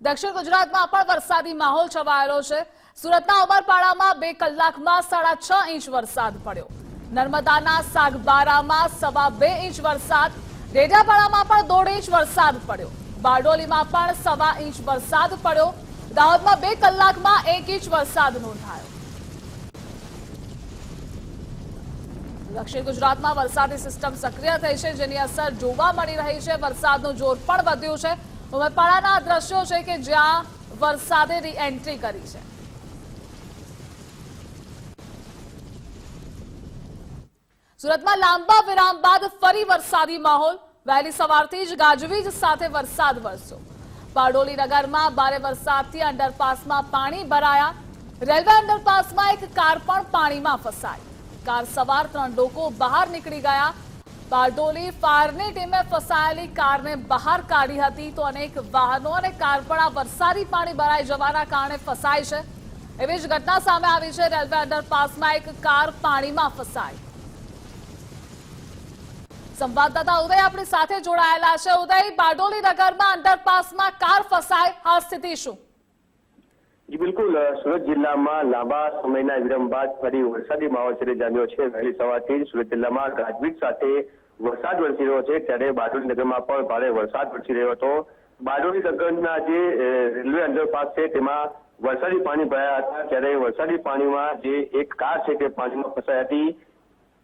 દક્ષિણ ગુજરાતમાં પણ વરસાદી માહોલ છવાયેલો છે. સુરતના ઉમરપાડામાં બે કલાકમાં સાડા છ ઇંચ વરસાદ પડ્યો. નર્મદાના સાગબારામાં સવા બે ઇંચ વરસાદ. ડેડાપાડામાં પણ દોઢ ઇંચ વરસાદ પડ્યો. બારડોલીમાં પણ સવા ઇંચ વરસાદ પડ્યો. દાહોદમાં બે કલાકમાં એક ઇંચ વરસાદ નોંધાયો. દક્ષિણ ગુજરાતમાં વરસાદી સિસ્ટમ સક્રિય થઈ છે, જેની અસર જોવા મળી રહી છે. વરસાદનું જોર પણ વધ્યું છે. ઉમરપાડાના દ્રશ્યો છે કે જ્યાં વરસાદે રી કરી છે. સુરતમાં લાંબા વિરામ બાદ ફરી વરસાદી માહોલ. વહેલી સવારથી જ ગાજવીજ સાથે વરસાદ વરસ્યો. બારડોલી નગરમાં ભારે વરસાદથી અંડરપાસમાં પાણી ભરાયા. રેલવે અંડરપાસમાં એક કાર પણ પાણીમાં ફસાઈ. કાર સવાર ત્રણ લોકો બહાર નીકળી ગયા. બારડોલી ફાયરની ટીમે ફસાયેલી કારને બહાર કાઢી હતી તો અનેક વાહનો અને કાર પણ આ વરસાદી પાણી ભરાઈ જવાના કારણે ફસાય છે. એવી જ ઘટના સામે આવી છે. રેલવે અંડરપાસમાં એક કાર પાણીમાં ફસાઈ. સંવાદદાતા ઉદય આપણી સાથે જોડાયેલા છે. ઉદય, બારડોલી નગરમાં અંડરપાસમાં કાર ફસાય આ સ્થિતિ શું? જી, બિલકુલ સુરત જિલ્લામાં લાંબા સમયના વિરામ બાદ ફરી વરસાદી માહોલ છે જામ્યો છે. વહેલી સવારથી સુરત જિલ્લામાં ગાજવીજ સાથે વરસાદ વરસી રહ્યો છે. ત્યારે બારડોલી નગરમાં પણ ભારે વરસાદ વરસી રહ્યો હતો. બારડોલી નગરના જે રેલવે અંડરપાસ છે, તેમાં વરસાદી પાણી ભરાયા હતા. ત્યારે વરસાદી પાણીમાં જે એક કાર છે, તે પાણીમાં ફસાઈ હતી.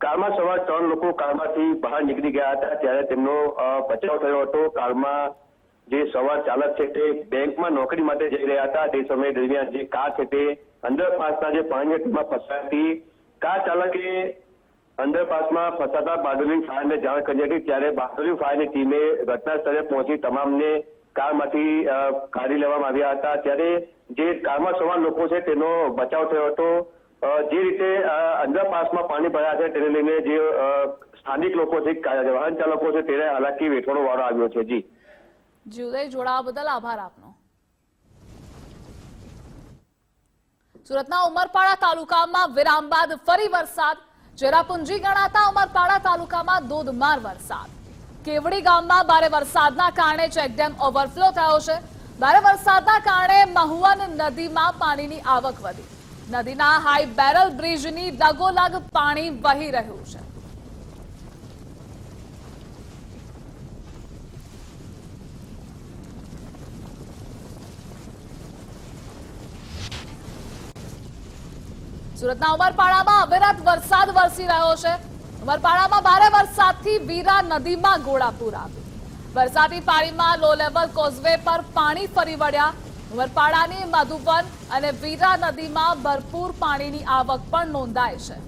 કારમાં સવાર ત્રણ લોકો કારમાંથી બહાર નીકળી ગયા હતા. ત્યારે તેમનો બચાવ થયો હતો. કારમાં જે સવાર ચાલક છે તે બેંકમાં નોકરી માટે જઈ રહ્યા હતા. તે સમય દરમિયાન જે કાર છે તે અંડરપાસના જે પાણી ટીમમાં ફસાતી કાર ચાલકે અંડરપાસમાં ફસાતા બારડોલી ફાયરને જાણ કરી હતી. ત્યારે બારડોલી ફાયરની ટીમે ઘટના સ્થળે પહોંચી તમામને કારમાંથી કાઢી લેવામાં આવ્યા હતા. ત્યારે જે કારમાં સવાર લોકો છે તેનો બચાવ થયો હતો. જે રીતે અંડરપાસમાં પાણી ભરાયા છે તેને લઈને જે સ્થાનિક લોકો છે વાહન ચાલકો છે, તેને હાલાકી વેઠવાનો વારો આવ્યો છે. જી. જી જોડાવા બદલ આભાર આપનો. સુરતના ઉમરપાડા તાલુકામાં વિરામ બાદ ફરી વરસાદ. ચેરાપુંજી ગણાતા ઉમરપાડા તાલુકામાં ધોધમાર વરસાદ. કેવડી ગામમાં ભારે વરસાદના કારણે ચેકડેમ ઓવરફ્લો થયો છે. ભારે વરસાદના કારણે મહુવન નદીમાં પાણીની આવક વધી. નદીના હાઈ બેરલ બ્રિજની લગોલગ પાણી વહી રહ્યું છે. સુરતના ઉમરપાડામાં અવિરત વરસાદ વરસી રહ્યો છે. ઉમરપાડામાં ભારે વરસાદથી વીરા નદીમાં ઘોડાપૂર આવ્યું વરસાદી પાણીમાં લો લેવલ કોઝવે પર પાણી ફરી વળ્યા. ઉમરપાડાની મધુવન અને વીરા નદીમાં ભરપૂર પાણીની આવક પણ નોંધાય છે.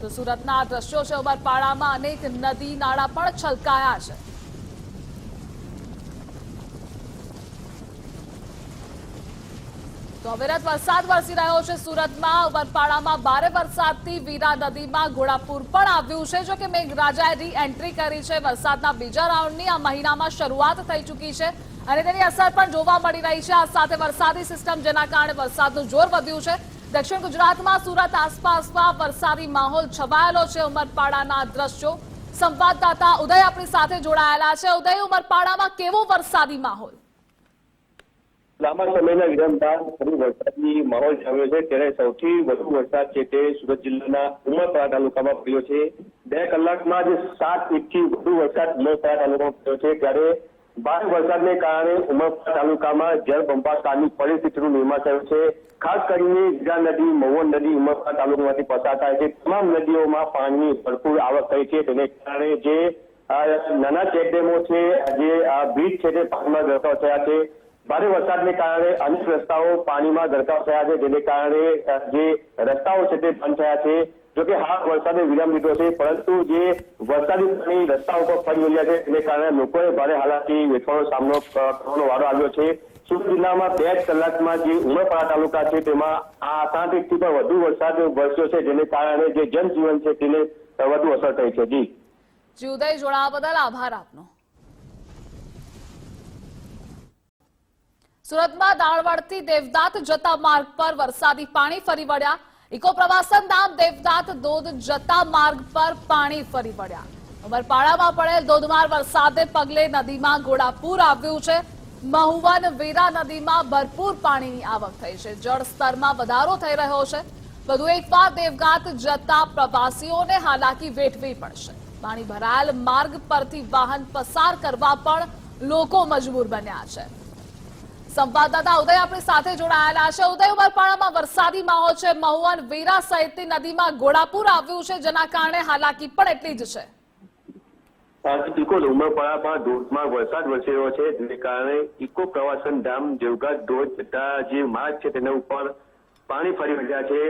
તો સુરતના આ દ્રશ્યો છે, ઉમરપાડામાં અનેક નદી નાળા પણ છલકાયા છે. તો અવિરત વરસાદ વરસી રહ્યો છે સુરતમાં. ઉમરપાડામાં ભારે વરસાદથી વીરા નદીમાં ઘોડાપુર પણ આવ્યું છે. જો કે મેઘરાજાએ રી એન્ટ્રી કરી છે. વરસાદના બીજા રાઉન્ડની આ મહિનામાં શરૂઆત થઈ ચૂકી છે અને તેની અસર પણ જોવા મળી રહી છે. આ સાથે વરસાદી સિસ્ટમ જેના કારણે વરસાદનું જોર વધ્યું છે. દક્ષિણ ગુજરાતમાં સુરત આસપાસમાં વરસાદી માહોલ છવાયેલો છે. ઉમરપાડાના દ્રશ્યો સંવાદદાતા ઉદય આપણી સાથે જોડાયેલા છે. ઉદય, ઉમરપાડામાં કેવો વરસાદી માહોલ? લાંબા સમયના વિરામ બાદ ફરી વરસાદની માહોલ જામ્યો છે. ત્યારે સૌથી વધુ વરસાદ છે તે સુરત જિલ્લાના ઉમરપાડા તાલુકામાં પડ્યો છે. બે કલાકમાં જ સાત ઇંચથી વધુ વરસાદ ઉમરપાડા તાલુકામાં પડ્યો છે. ત્યારે ભારે વરસાદને કારણે ઉમરપાડા તાલુકામાં જળબંબાકારની પરિસ્થિતિનું નિર્માણ થયું છે. ખાસ કરીને વિરા નદી, મહુવન નદી ઉમરપાડા તાલુકામાંથી પસાર થાય છે. તમામ નદીઓમાં પાણીની ભરપૂર આવક થઈ છે. તેને કારણે જે નાના ચેકડેમો છે, જે બ્રિજ છે તે પાણીમાં ગરકાવ થયા છે. ભારે વરસાદને કારણે અનેક રસ્તાઓ પાણીમાં ગરકાવ થયા છે. જેને કારણે જે રસ્તાઓ છે તે બંધ થયા છે. જોકે હા વરસાદે વિરામ લીધો છે, પરંતુ જે વરસાદી પાણી રસ્તા ઉપર ફરી વળ્યા છે તેને કારણે લોકોએ ભારે હાલાકી વેઠવાનો સામનો કરવાનો વારો આવ્યો છે. સુરત જિલ્લામાં બે જ કલાકમાં જે ઉમરપાડા તાલુકા છે, તેમાં આ સાત ઇંચથી પણ વધુ વરસાદ વરસ્યો છે, જેને કારણે જે જનજીવન છે, તેને વધુ અસર થઈ છે. જી. જી. જોડાવા બદલ આભાર આપનો. સુરતમાં દાળવડથી દેવદાત જતા માર્ગ પર વરસાદી પાણી ફરી વળ્યા. ઇકો પ્રવાસન ધામ દેવદાત ધોધ જતા માર્ગ પર પાણી ફરી વળ્યા. ઉમરપાડામાં પડેલ ધોધમાર વરસાદને પગલે નદીમાં ઘોડાપૂર આવ્યું છે. મહુવન વીરા નદીમાં ભરપૂર પાણીની આવક થઈ છે. જળસ્તરમાં વધારો થઈ રહ્યો છે. વધુ એકવાર દેવગાત જતા પ્રવાસીઓને હાલાકી વેઠવી પડશે. પાણી ભરાયેલ માર્ગ પરથી વાહન પસાર કરવા પણ લોકો મજબૂર બન્યા છે. સંવાદદાતા ઉદય આપણી સાથે જોડાયેલા છે. ઉદય, ઉમરપાડામાં વરસાદી માહોલ છે. મહુવન વેરા સહિતની નદીમાં ઘોડાપુર આવ્યું છે, જેના કારણે હાલાકી પણ એટલી જ છે. બિલકુલ. ઉમરપાડામાં ધોધમાર વરસાદ વરસી રહ્યો છે, જેને કારણે ઇકો પ્રવાસન ધામ દેવઘાટ ધોધ જતા જે માર્ગ છે, તેના ઉપર પાણી ફરી વળ્યા છે.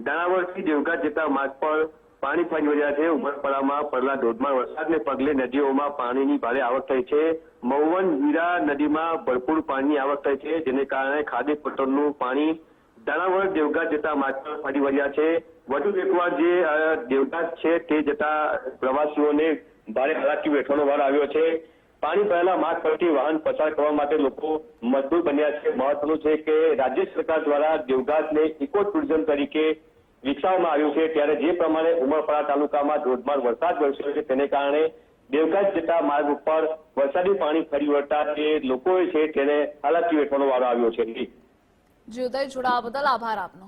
દાણાવરથી દેવઘાટ જતા માર્ગ પર પાણી ફરી વળ્યા છે. ઉમરપાડામાં પડેલા ધોધમાર વરસાદને પગલે નદીઓમાં પાણીની ભારે આવક થઈ છે. મહુવન વીરા નદીમાં ભરપૂર પાણીની આવક થઈ છે, જેને કારણે ખાદી પટોળનું પાણી દાણાવર દેવઘાટ જતા માર્ગ પર ફરી છે. વધુ એકવાર જે દેવઘાટ છે તે જતા પ્રવાસીઓને ભારે હાલાકી વેઠવાનો વાર આવ્યો છે. પાણી ભરેલા માર્ગ પરથી વાહન પસાર કરવા માટે લોકો મજબૂર બન્યા છે. મહત્વનું છે કે રાજ્ય સરકાર દ્વારા દેવઘાટને ઇકો ટુરિઝમ તરીકે વિકસાવવામાં આવ્યું છે. ત્યારે જે પ્રમાણે ઉમરપાડા તાલુકામાં ધોધમાર વરસાદ વરસ્યો છે, તેને કારણે દેવઘાટ જતા માર્ગ ઉપર વરસાદી પાણી ફરી વળતા જે લોકો છે, તેને હાલાકી વેઠવાનો વારો આવ્યો છે. જોડાવા બદલ આભાર આપનો.